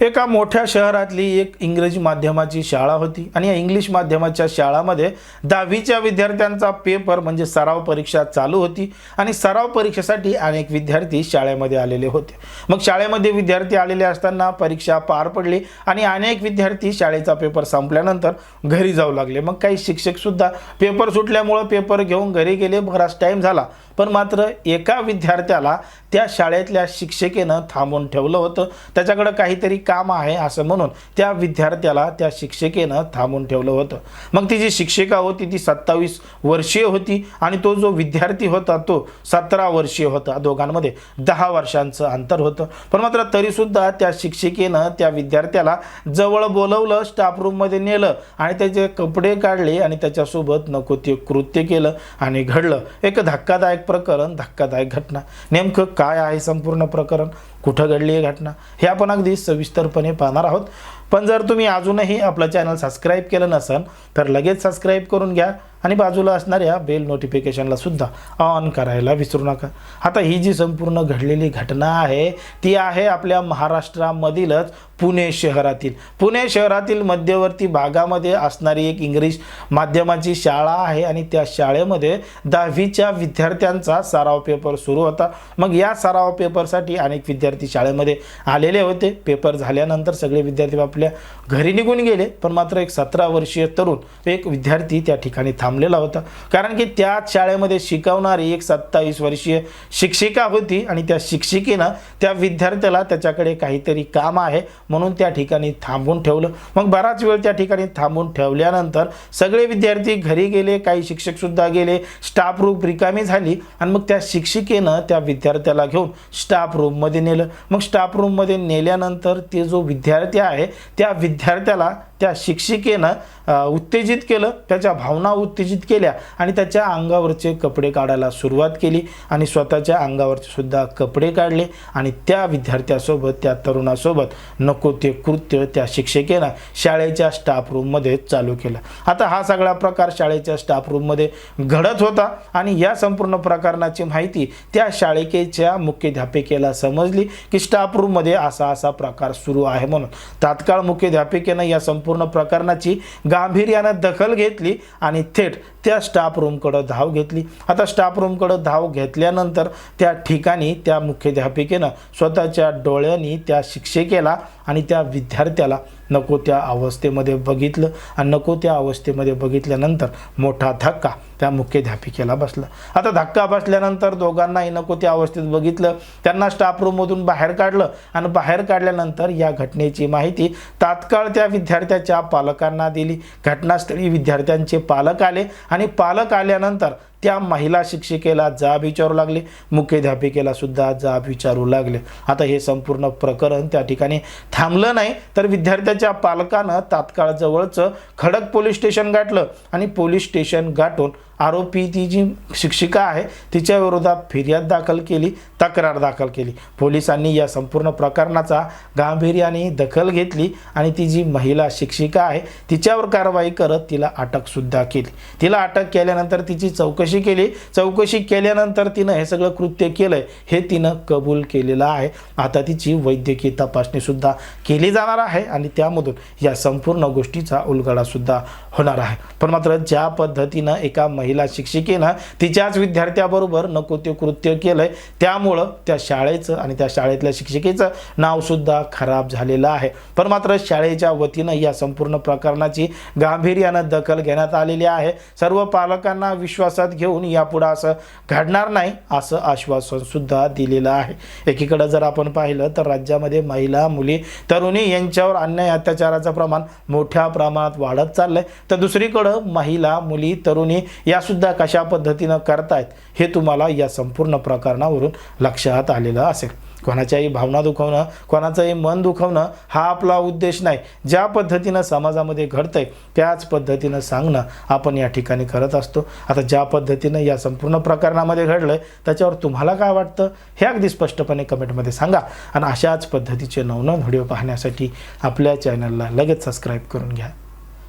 एका मोठ्या शहरातली एक इंग्रजी माध्यमाची शाळा होती. आणि या इंग्लिश माध्यमाच्या शाळामध्ये दहावीच्या विद्यार्थ्यांचा पेपर म्हणजे सराव परीक्षा चालू होती. आणि सराव परीक्षेसाठी अनेक विद्यार्थी शाळेमध्ये आलेले होते. मग शाळेमध्ये विद्यार्थी आलेले असताना परीक्षा पार पडली आणि अनेक विद्यार्थी शाळेचा पेपर संपल्यानंतर घरी जाऊ लागले. मग काही शिक्षकसुद्धा पेपर सुटल्यामुळं पेपर घेऊन घरी गेले. बराच टाईम झाला. पण मात्र एका विद्यार्थ्याला त्या शाळेतल्या शिक्षिकेनं थांबून ठेवलं होतं. त्याच्याकडं काहीतरी काम आहे असं म्हणून त्या विद्यार्थ्याला त्या शिक्षिकेनं थांबून ठेवलं होतं. मग ती जी शिक्षिका होती ती सत्तावीस वर्षीय होती आणि तो जो विद्यार्थी होता तो सतरा वर्षीय होता दोघांमध्ये. दहा वर्षांचं अंतर होतं. पण मात्र तरीसुद्धा त्या शिक्षिकेनं त्या विद्यार्थ्याला जवळ बोलवलं स्टाफ रूममध्ये नेलं आणि त्याचे कपडे काढले आणि त्याच्यासोबत नको ते कृत्य केलं आणि घडलं. एक धक्कादायक प्रकरण धक्कादायक घटना. नेमकं काय आहे संपूर्ण प्रकरण? कुठं घडली ही घटना? हे आपण अगदी सविस्तर सविस्तरपणे पाहणार आहोत. पण जर तुम्ही अजूनही आपलं चॅनल सबस्क्राईब केलं नसेल तर लगेच सबस्क्राईब करून घ्या आणि बाजूला असणाऱ्या बेल नोटिफिकेशनला सुद्धा ऑन करायला विसरू नका. आता ही जी संपूर्ण घडलेली घटना आहे ती आहे आपल्या महाराष्ट्रामधीलच पुणे शहरातील. पुणे शहरातील मध्यवर्ती भागामध्ये असणारी एक इंग्लिश माध्यमाची शाळा आहे आणि त्या शाळेमध्ये दहावीच्या विद्यार्थ्यांचा सराव पेपर सुरू होता. मग या सराव पेपरसाठी अनेक विद्यार्थी शाळेमध्ये आलेले होते. पेपर झाल्यानंतर सगळे विद्यार्थी आपल्या घरी निघून गेले. पण मात्र एक सतरा वर्षीय तरुण एक विद्यार्थी त्या ठिकाणी थांबलेला होता. कारण की त्याच शाळेमध्ये शिकवणारी एक सत्तावीस वर्षीय शिक्षिका होती आणि त्या शिक्षिकेनं त्या विद्यार्थ्याला त्याच्याकडे काहीतरी काम आहे. म्हणून त्या ठिकाणी थांबून ठेवलं. मग बराच वेळ त्या ठिकाणी थांबून ठेवल्यानंतर सगळे विद्यार्थी घरी गेले काही शिक्षकसुद्धा गेले स्टाफ रूम रिकामी झाली आणि मग त्या शिक्षिकेनं त्या विद्यार्थ्याला घेऊन स्टाफ रूममध्ये नेलं. मग स्टाफ रूममध्ये नेल्यानंतर ते जो विद्यार्थी आहे त्या विद्यार्थ्याला त्या शिक्षिकेनं उत्तेजित केलं त्याच्या भावना उत्तेजित केल्या आणि त्याच्या अंगावरचे कपडे काढायला सुरुवात केली आणि स्वतःच्या अंगावरचे सुद्धा कपडे काढले आणि त्या विद्यार्थ्यासोबत त्या तरुणासोबत नको ते कृत्य त्या शिक्षिकेनं शाळेच्या स्टाफ रूममध्ये चालू केलं. आता हा सगळा प्रकार शाळेच्या स्टाफ रूममध्ये घडत होता आणि या संपूर्ण प्रकरणाची माहिती त्या शाळेकेच्या मुख्याध्यापिकेला समजली की स्टाफ रूममध्ये असा असा प्रकार सुरू आहे म्हणून. तात्काळ मुख्याध्यापिकेनं या संपूर्ण प्रकरणाची गांभीर्यानं दखल घेतली आणि थेट त्या स्टाफ रूमकडं धाव घेतली. आता स्टाफ रूमकडं धाव घेतल्यानंतर त्या ठिकाणी त्या मुख्याध्यापिकेनं स्वतःच्या डोळ्यांनी त्या शिक्षिकेला आणि त्या विद्यार्थ्याला नको त्या अवस्थेमध्ये बघितलं आणि नको त्या अवस्थेमध्ये बघितल्यानंतर मोठा धक्का त्या मुख्याध्यापिकेला बसला. आता धक्का बसल्यानंतर दोघांनाही नको त्या अवस्थेत बघितलं. त्यांना स्टाफ रूममधून बाहेर काढलं आणि बाहेर काढल्यानंतर या घटनेची माहिती तात्काळ त्या विद्यार्थ्याच्या पालकांना दिली. घटनास्थळी विद्यार्थ्यांचे पालक आले आणि पालक आल्यानंतर त्या महिला शिक्षिकेला जाब विचारू लागले. मुख्याध्यापिकेला सुद्धा जाब विचारू लागले. आता हे संपूर्ण प्रकरण त्या ठिकाणी थांबलं नाही. तर विद्यार्थ्याच्या पालकानं तात्काळ जवळचं खडक पोलीस स्टेशन गाठलं आणि पोलीस स्टेशन गाठून आरोपी ती जी शिक्षिका आहे तिच्या विरोधात फिर्याद दाखल केली तक्रार दाखल केली. पोलिसांनी या संपूर्ण प्रकरणाचा गांभीर्याने दखल घेतली आणि ती जी महिला शिक्षिका आहे तिच्यावर कारवाई करत तिला अटकसुद्धा केली. तिला अटक केल्यानंतर तिची चौकशी केली. चौकशी केल्यानंतर तिनं हे सगळं कृत्य केलंय. हे तिनं कबूल केलेलं आहे. आता तिची वैद्यकीय तपासणीसुद्धा केली जाणार आहे आणि त्यामधून या संपूर्ण गोष्टीचा उलगडासुद्धा होणार आहे. पण मात्र ज्या पद्धतीनं एका महिला शिक्षिकेनं तिच्याच विद्यार्थ्याबरोबर नको ते कृत्य केलंय त्यामुळं त्या शाळेचं आणि त्या शाळेतल्या शिक्षिकेचं नावसुद्धा खराब झालेलं आहे. पण मात्र शाळेच्या वतीनं या संपूर्ण प्रकरणाची गांभीर्यानं दखल घेण्यात आलेली आहे. सर्व पालकांना विश्वासात घेऊन यापुढं असं घडणार नाही असं आश्वासनसुद्धा दिलेलं आहे. एकीकडं जर आपण पाहिलं तर राज्यामध्ये महिला मुली तरुणी यांच्यावर अन्याय अत्याचाराचं प्रमाण मोठ्या प्रमाणात वाढत चाललंय. तर दुसरीकडं महिला मुली तरुणी यासुद्धा कशा पद्धतीनं करतायत हे तुम्हाला या संपूर्ण प्रकरणावरून लक्षात आलेलं असेल. कोणाच्याही भावना दुखवणं कोणाचंही मन दुखवणं हा आपला उद्देश नाही. ज्या पद्धतीनं समाजामध्ये घडतंय त्याच पद्धतीनं सांगणं आपण या ठिकाणी करत असतो. आता ज्या पद्धतीनं या संपूर्ण प्रकरणामध्ये घडलंय त्याच्यावर तुम्हाला काय वाटतं? हे अगदी स्पष्टपणे कमेंटमध्ये सांगा. आणि अशाच पद्धतीचे नवनवन व्हिडिओ पाहण्यासाठी आपल्या चॅनलला लगेच सबस्क्राईब करून घ्या.